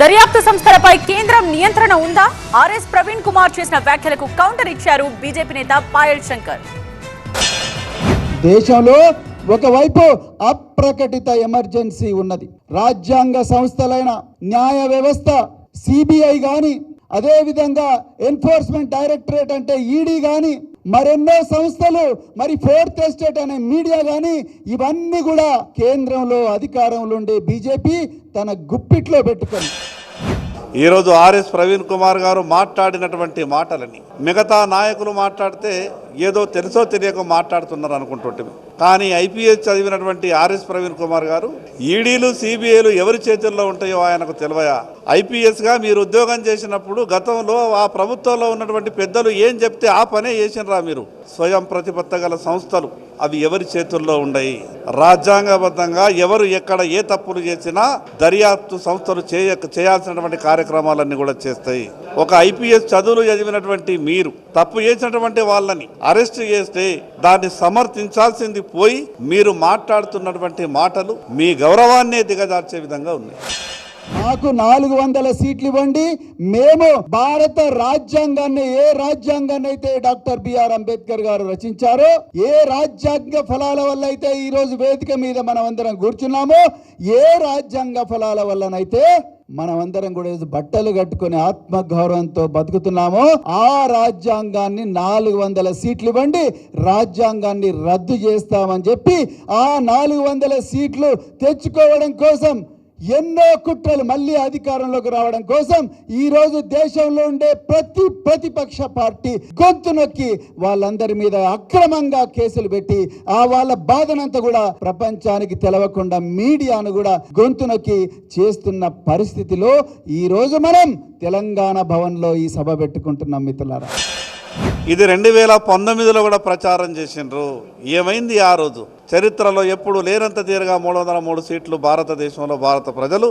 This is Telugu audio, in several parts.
దర్యాప్తు సంస్థలపై కేంద్రం నియంత్రణ ఉందా? ఆర్ఎస్ ప్రవీణ్ కుమార్ చేసిన వ్యాఖ్యలకు కౌంటర్ ఇచ్చారు బీజేపీ నేత పాయల్ శంకర్. దేశంలో ఒకవైపు అప్రకటిత ఎమర్జెన్సీ ఉన్నది. రాజ్యాంగ సంస్థలైన న్యాయ వ్యవస్థ సిబిఐ గాని అదేవిధంగా ఎన్ఫోర్స్మెంట్ డైరెక్టరేట్ అంటే ఈడీ గాని మరెన్నో సంస్థలు మరి ఫోర్త్ ఎస్టేట్ అనే మీడియా గాని ఇవన్నీ కూడా కేంద్రంలో అధికారంలో ఉండే బీజేపీ తన గుప్పిట్లో పెట్టుకుంది. ఈరోజు ఆర్ఎస్ ప్రవీణ్ కుమార్ గారు మాట్లాడినటువంటి మాటలని మిగతా నాయకులు మాట్లాడితే ఏదో తెలుసో తెలియక మాట్లాడుతున్నారు అనుకుంటుంటే. కానీ ఐపీఎస్ చదివినటువంటి ఆర్ఎస్ ప్రవీణ్ కుమార్ గారు ఈడీలు సిబిఐలు ఎవరి చేతుల్లో ఉంటాయో ఆయనకు తెలివయా? ఐపీఎస్గా మీరు ఉద్యోగం చేసినప్పుడు గతంలో ఆ ప్రభుత్వంలో ఉన్నటువంటి పెద్దలు ఏం చెప్తే ఆ పనే చేసినరా మీరు? స్వయం ప్రతిపత్త గల సంస్థలు. అవి ఎవరి చేతుల్లో ఉండయి? రాజ్యాంగబద్ధంగా ఎవరు ఎక్కడ ఏ తప్పులు చేసినా దర్యాప్తు సంస్థలు చేయ చేయాల్సినటువంటి కార్యక్రమాలన్నీ కూడా చేస్తాయి. ఒక ఐపీఎస్ చదువులు చదివినటువంటి మీరు తప్పు చేసినటువంటి వాళ్ళని అరెస్ట్ చేస్తే దాన్ని సమర్థించాల్సింది పోయి మీరు మాట్లాడుతున్నటువంటి మాటలు మీ గౌరవాన్నే దిగజార్చే విధంగా ఉన్నాయి. మాకు నాలుగు వందల సీట్లు ఇవ్వండి. మేము భారత రాజ్యాంగాన్ని ఏ రాజ్యాంగాన్ని అయితే డాక్టర్ బిఆర్ అంబేద్కర్ గారు రచించారో ఏ రాజ్యాంగ ఫలాల వల్ల అయితే ఈ రోజు వేదిక మీద మనం అందరం కూర్చున్నామో ఏ రాజ్యాంగ ఫలాల వల్లనైతే మనం అందరం కూడా బట్టలు కట్టుకొని ఆత్మగౌరవంతో బతుకుతున్నామో ఆ రాజ్యాంగాన్ని నాలుగు వందల సీట్లు ఇవ్వండి. రాజ్యాంగాన్ని రద్దు చేస్తామని చెప్పి ఆ నాలుగు వందల సీట్లు తెచ్చుకోవడం కోసం ఎన్నో కుట్రలు మళ్ళీ అధికారంలోకి రావడం కోసం ఈరోజు దేశంలో ఉండే ప్రతి ప్రతిపక్ష పార్టీ గొంతు నొక్కి వాళ్ళందరి మీద అక్రమంగా కేసులు పెట్టి ఆ వాళ్ళ బాధనంతా కూడా ప్రపంచానికి తెలవకుండా మీడియాను కూడా గొంతు నొక్కి చేస్తున్న పరిస్థితిలో ఈ రోజు మనం తెలంగాణ భవన్లో ఈ సభ పెట్టుకుంటున్నాం మిత్రులారా. ఇది రెండు వేల పంతొమ్మిదిలో కూడా ప్రచారం చేసిండ్రు. ఏమైంది ఆ రోజు? చరిత్రలో ఎప్పుడు లేనంత తీరుగా మూడు వందల మూడు సీట్లు భారతదేశంలో భారత ప్రజలు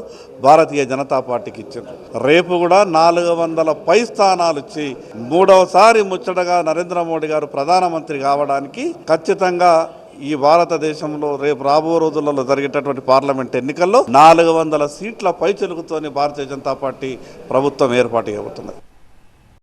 భారతీయ జనతా పార్టీకి ఇచ్చారు. రేపు కూడా నాలుగు వందల పై స్థానాలు ఇచ్చి మూడవసారి ముచ్చటగా నరేంద్ర మోడీ గారు ప్రధానమంత్రి కావడానికి ఖచ్చితంగా ఈ భారతదేశంలో రేపు రాబో రోజులలో జరిగేటటువంటి పార్లమెంట్ ఎన్నికల్లో నాలుగు వందల సీట్ల పై భారతీయ జనతా పార్టీ ప్రభుత్వం ఏర్పాటు చేయబోతున్నది.